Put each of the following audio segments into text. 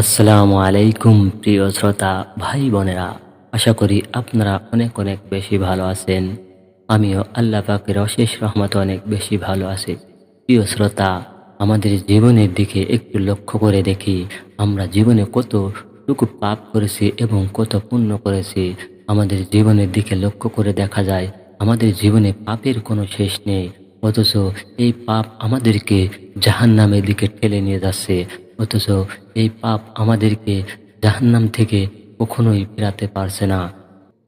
আসসালামু আলাইকুম প্রিয় শ্রোতা, ভাই বোনেরা। আশা করি আপনারা অনেক অনেক বেশি ভালো আছেন। আমিও আল্লাহ পাকের অশেষ রহমত অনেক বেশি ভালো আছি। প্রিয় শ্রোতা, আমাদের জীবনের দিকে একটু লক্ষ্য করে দেখি। আমরা জীবনে কতটুকু পাপ করেছি এবং কত পুণ্য করেছি, আমাদের জীবনের দিকে লক্ষ্য করে দেখা যায়। আমাদের জীবনে পাপের কোনো শেষ নেই, অথচ এই পাপ আমাদেরকে জাহান্নামের দিকে ঠেলে নিয়ে যাচ্ছে। অথচ এই পাপ আমাদেরকে জাহান্নাম থেকে কখনোই ফেরাতে পারছে না।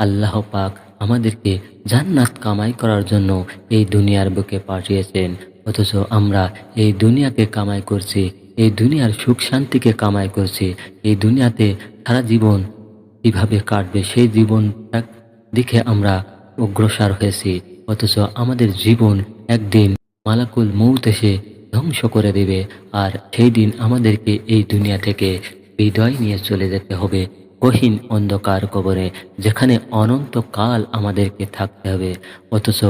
আল্লাহ পাক আমাদেরকে জান্নাত কামাই করার জন্য এই দুনিয়ার বুকে পাঠিয়েছেন। অথচ আমরা এই দুনিয়াকে কামাই করছি, এই দুনিয়ার সুখ শান্তিকে কামাই করছি, এই দুনিয়াতে সারা জীবন কীভাবে কাটবে সেই জীবনটা দিকে আমরা অগ্রসর হয়েছি। অথচ আমাদের জীবন একদিন মালাকুল মৌত এসে ধ্বংস করে দেবে। আর সেই দিন আমাদেরকে এই দুনিয়া থেকে বিদায় নিয়ে চলে যেতে হবে কহিন অন্ধকার কবরে, যেখানে অনন্তকাল আমাদেরকে থাকতে হবে। অথচ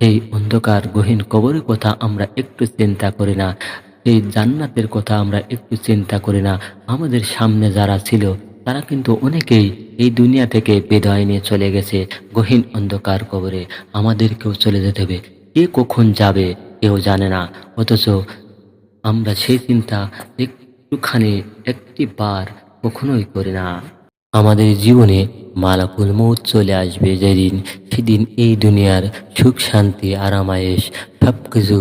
এই অন্ধকার গহীন কবরের কথা আমরা একটু চিন্তা করি না। এই জান্নাতের কথা আমরা একটু চিন্তা করি না। আমাদের সামনে যারা ছিল, তারা কিন্তু অনেকেই এই দুনিয়া থেকে বিদায় নিয়ে চলে গেছে গহীন অন্ধকার কবরে। আমাদেরকেও চলে যেতে হবে। কে কখন যাবে? কেউ জানে না। অথচ আমরা সেই চিন্তা একটুখানি একটি বার কখনোই করি না। আমাদের জীবনে মালাকুল মৌত চলে আসবে যেদিন, সেদিন এই দুনিয়ার সুখ, শান্তি, আরামায়েশ সব কিছু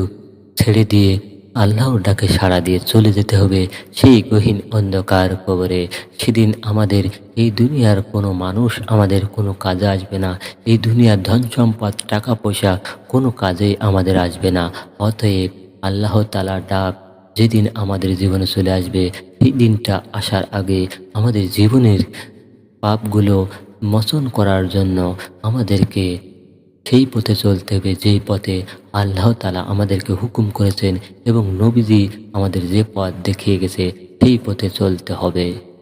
ছেড়ে দিয়ে আল্লাহর ডাকে সাড়া দিয়ে চলে যেতে হবে সেই গহীন অন্ধকার কবরে। সেদিন আমাদের এই দুনিয়ার কোনো মানুষ আমাদের কোনো কাজে আসবে না। এই দুনিয়ার ধন সম্পদ, টাকা পয়সা কোনো কাজেই আমাদের আসবে না। অতএব আল্লাহ তালা ডাক যেদিন আমাদের জীবনে চলে আসবে, সেই দিনটা আসার আগে আমাদের জীবনের পাপগুলো মোচন করার জন্য আমাদেরকে সেই পথে চলতে হবে, যেই পথে আল্লাহ তালা আমাদেরকে হুকুম করেছেন এবং নবীজি আমাদের যে পথ দেখিয়ে গেছে, সেই পথে চলতে হবে।